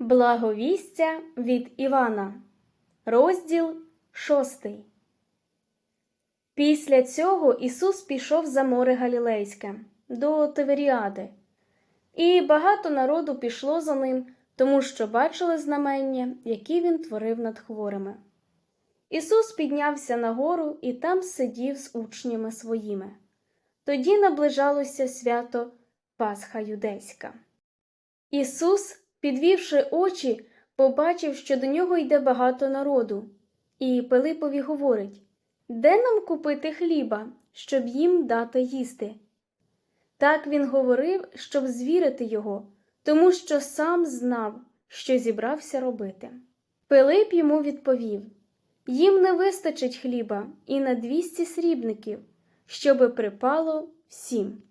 Благовістя від Івана, розділ шостий. Після цього Ісус пішов за море Галілейське до Тиверіади, і багато народу пішло за ним, тому що бачили знамення, які він творив над хворими. Ісус піднявся на гору і там сидів з учнями своїми. Тоді наближалося свято Пасха Юдейська. Ісус, підвівши очі, побачив, що до нього йде багато народу, і Пилипові говорить Де нам купити хліба, щоб їм дати їсти? Так він говорив, щоб звірити його, тому що сам знав, що зібрався робити. Пилип йому відповів їм не вистачить хліба і на двісті срібників, щоби припало всім.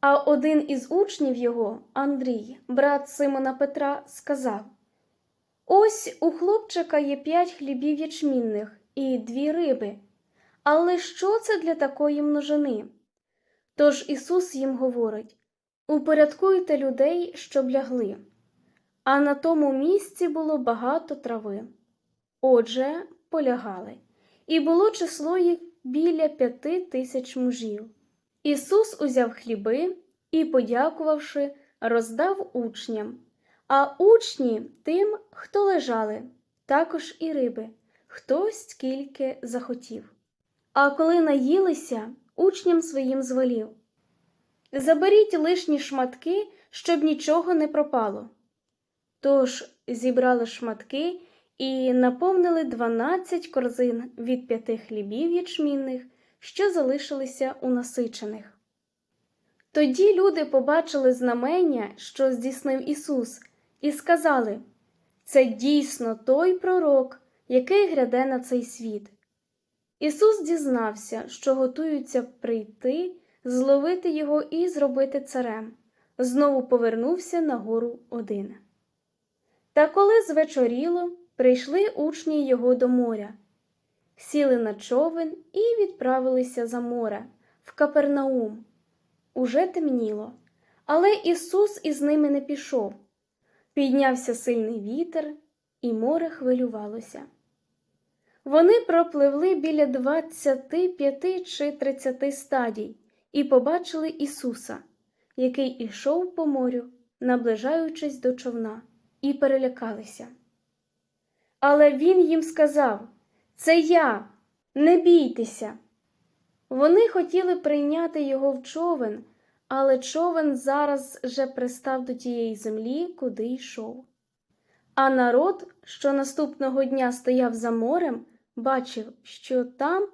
А один із учнів його, Андрій, брат Симона Петра, сказав Ось у хлопчика є п'ять хлібів ячмінних і дві риби. Але що це для такої множини? Тож Ісус їм говорить Упорядкуйте людей, щоб лягли. А на тому місці було багато трави. Отже, полягали, і було число їх біля п'яти тисяч мужів. Ісус узяв хліби і, подякувавши, роздав учням, а учні тим, хто лежали, також і риби, хто скільки захотів. А коли наїлися, учням своїм звелів Заберіть лишні шматки, щоб нічого не пропало. Тож зібрали шматки і наповнили дванадцять корзин від п'яти хлібів ячмінних, що залишилися у насичених. Тоді люди побачили знамення, що здійснив Ісус, і сказали це дійсно той пророк, який гряде на цей світ. Ісус дізнався, що готуються прийти, зловити його і зробити царем. Знову повернувся на гору один. Та коли звечоріло, прийшли учні його до моря, сіли на човен і відправилися за море, в Капернаум. Уже темніло, але Ісус із ними не пішов. Піднявся сильний вітер, і море хвилювалося. Вони пропливли біля двадцяти п'яти чи тридцяти стадій і побачили Ісуса, який ішов по морю, наближаючись до човна, і перелякалися. Але він їм сказав Це я, не бійтеся. Вони хотіли прийняти його в човен, але човен зараз же пристав до тієї землі, куди йшов. А народ, що наступного дня стояв за морем, бачив, що там,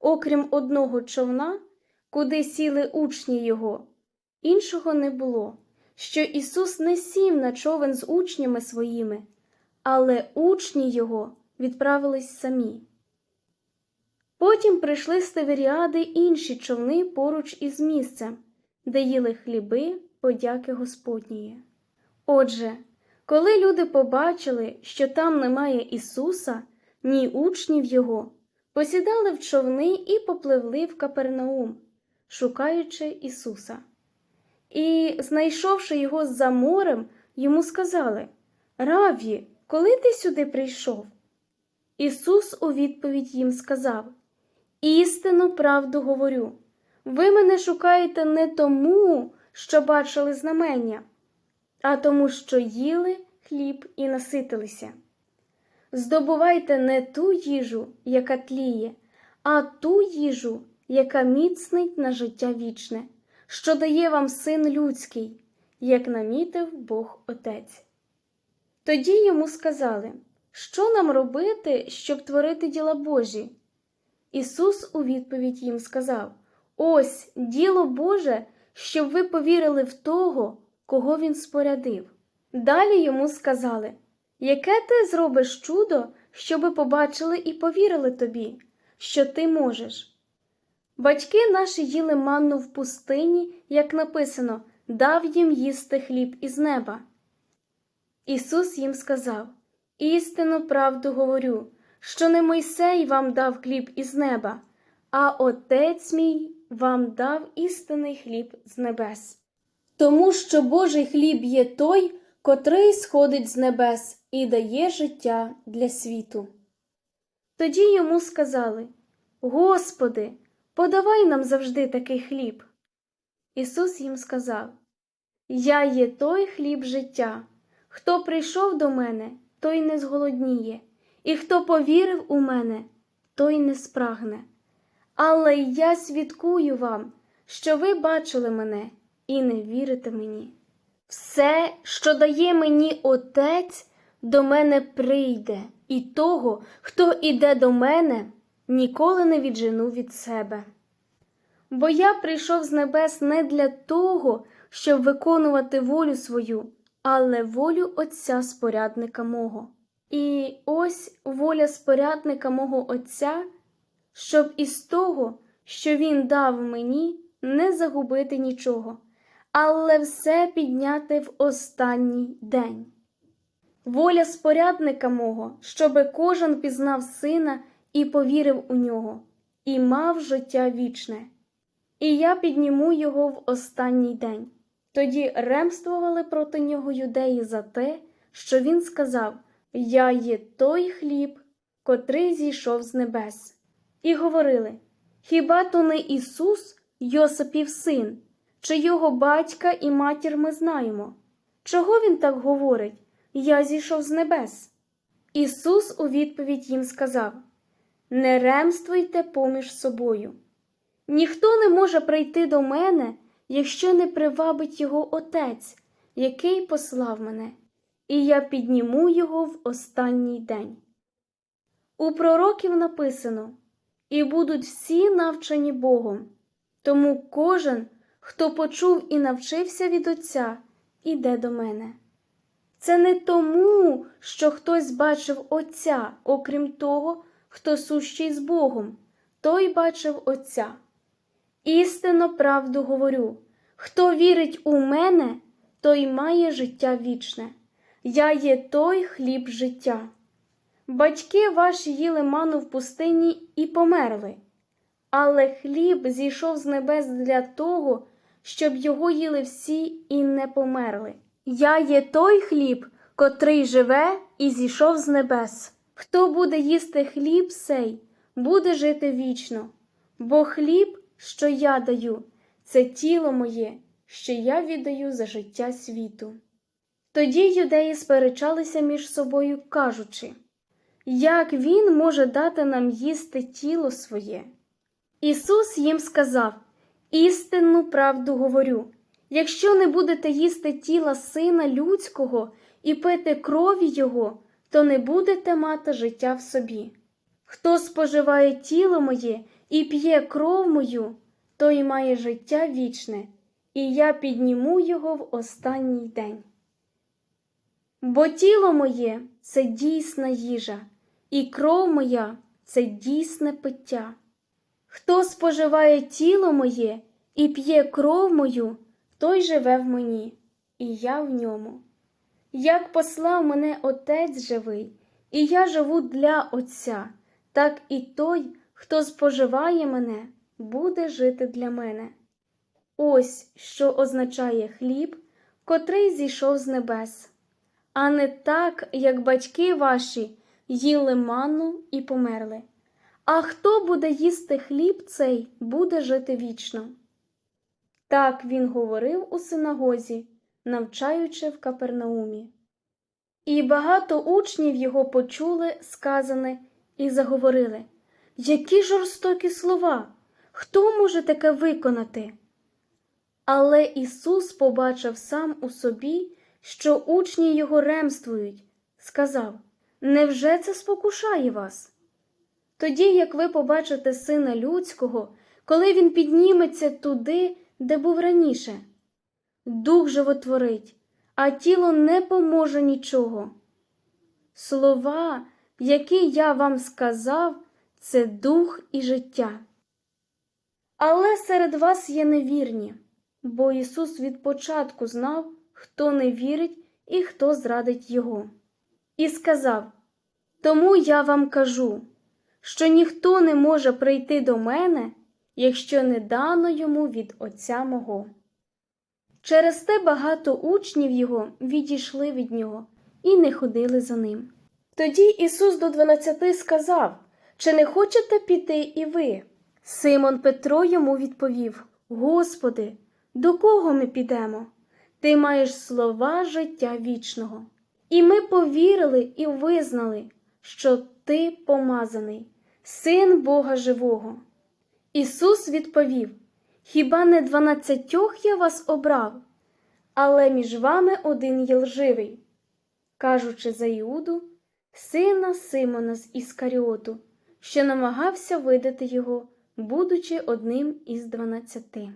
окрім одного човна, куди сіли учні його, іншого не було, що Ісус не сів на човен з учнями своїми, але учні його відправились самі. Потім прийшли з інші човни поруч із місцем, де їли хліби подяки Господньої. Отже, коли люди побачили, що там немає Ісуса, ні учнів Його, посідали в човни і попливли в Капернаум, шукаючи Ісуса. І, знайшовши його за морем, йому сказали Рав'ї, коли ти сюди прийшов? Ісус у відповідь їм сказав Істину правду говорю. Ви мене шукаєте не тому, що бачили знамення, а тому, що їли хліб і наситилися. Здобувайте не ту їжу, яка тліє, а ту їжу, яка міцнить на життя вічне, що дає вам син людський, як намітив Бог Отець. Тоді йому сказали, що нам робити, щоб творити діла Божі? Ісус у відповідь їм сказав Ось діло Боже, щоб ви повірили в того, кого Він спорядив. Далі йому сказали Яке ти зробиш чудо, щоби побачили і повірили тобі, що ти можеш? Батьки наші їли манну в пустині, як написано, дав їм їсти хліб із неба. Ісус їм сказав Істину правду говорю, що не Мойсей вам дав хліб із неба, а Отець мій вам дав істинний хліб з небес. Тому що Божий хліб є той, котрий сходить з небес і дає життя для світу. Тоді йому сказали Господи, подавай нам завжди такий хліб. Ісус їм сказав Я є той хліб життя. Хто прийшов до мене, той не зголодніє, і хто повірив у мене, той не спрагне. Але я свідкую вам, що ви бачили мене і не вірите мені. Все, що дає мені Отець, до мене прийде, і того, хто іде до мене, ніколи не віджену від себе. Бо я прийшов з небес не для того, щоб виконувати волю свою, але волю Отця спорядника мого. І ось воля спорядника мого Отця, щоб із того, що Він дав мені, не загубити нічого, але все підняти в останній день. Воля спорядника мого, щоби кожен пізнав сина і повірив у нього, і мав життя вічне. І я підніму його в останній день. Тоді ремствували проти нього юдеї за те, що він сказав Я є той хліб, котрий зійшов з небес. І говорили Хіба то не Ісус, Йосипів син, чи його батька і матір ми знаємо? Чого він так говорить? Я зійшов з небес. Ісус у відповідь їм сказав Не ремствуйте поміж собою. Ніхто не може прийти до мене, якщо не привабить його Отець, який послав мене, і я підніму його в останній день. У пророків написано І будуть всі навчені Богом, тому кожен, хто почув і навчився від Отця, іде до мене. Це не тому, що хтось бачив Отця, окрім того, хто сущий з Богом, той бачив Отця. Істинно правду говорю хто вірить у мене, той має життя вічне. Я є той хліб життя. Батьки ваші їли ману в пустині і померли, але хліб зійшов з небес для того, щоб його їли всі і не померли. Я є той хліб, котрий живе і зійшов з небес. Хто буде їсти хліб сей, буде жити вічно, бо хліб, що я даю, це тіло моє, що я віддаю за життя світу. Тоді юдеї сперечалися між собою, кажучи, як він може дати нам їсти тіло своє? Ісус їм сказав істинну правду говорю. Якщо не будете їсти тіла Сина Людського і пити крові Його, то не будете мати життя в собі. Хто споживає тіло моє і п'є кров мою, той має життя вічне, і я підніму його в останній день. Бо тіло моє це дійсна їжа, і кров моя це дійсне пиття. Хто споживає тіло моє і п'є кров мою, той живе в мені, і я в ньому. Як послав мене Отець живий, і я живу для Отця, так і той, хто споживає мене, буде жити для мене. Ось що означає хліб, котрий зійшов з небес, а не так, як батьки ваші їли манну і померли. А хто буде їсти хліб цей, буде жити вічно. Так він говорив у синагозі, навчаючи в Капернаумі. І багато учнів його почули, сказане, і заговорили Які жорстокі слова! Хто може таке виконати? Але Ісус побачив сам у собі, що учні його ремствують, сказав Невже це спокушає вас? Тоді, як ви побачите Сина Людського, коли Він підніметься туди, де був раніше, дух животворить, а тіло не поможе нічого. Слова, які я вам сказав, це дух і життя. Але серед вас є невірні, бо Ісус від початку знав, хто не вірить і хто зрадить Його. І сказав: Тому я вам кажу, що ніхто не може прийти до мене, якщо не дано йому від Отця мого. Через те багато учнів його відійшли від нього і не ходили за ним. Тоді Ісус до дванадцяти сказав Чи не хочете піти і ви? Симон Петро йому відповів Господи, до кого ми підемо? Ти маєш слова життя вічного. І ми повірили і визнали, що ти помазаний, син Бога живого. Ісус відповів Хіба не дванадцятьох я вас обрав, але між вами один є лживий, кажучи за Іуду, сина Симона з Іскаріоту, що намагався видати його, будучи одним із дванадцяти.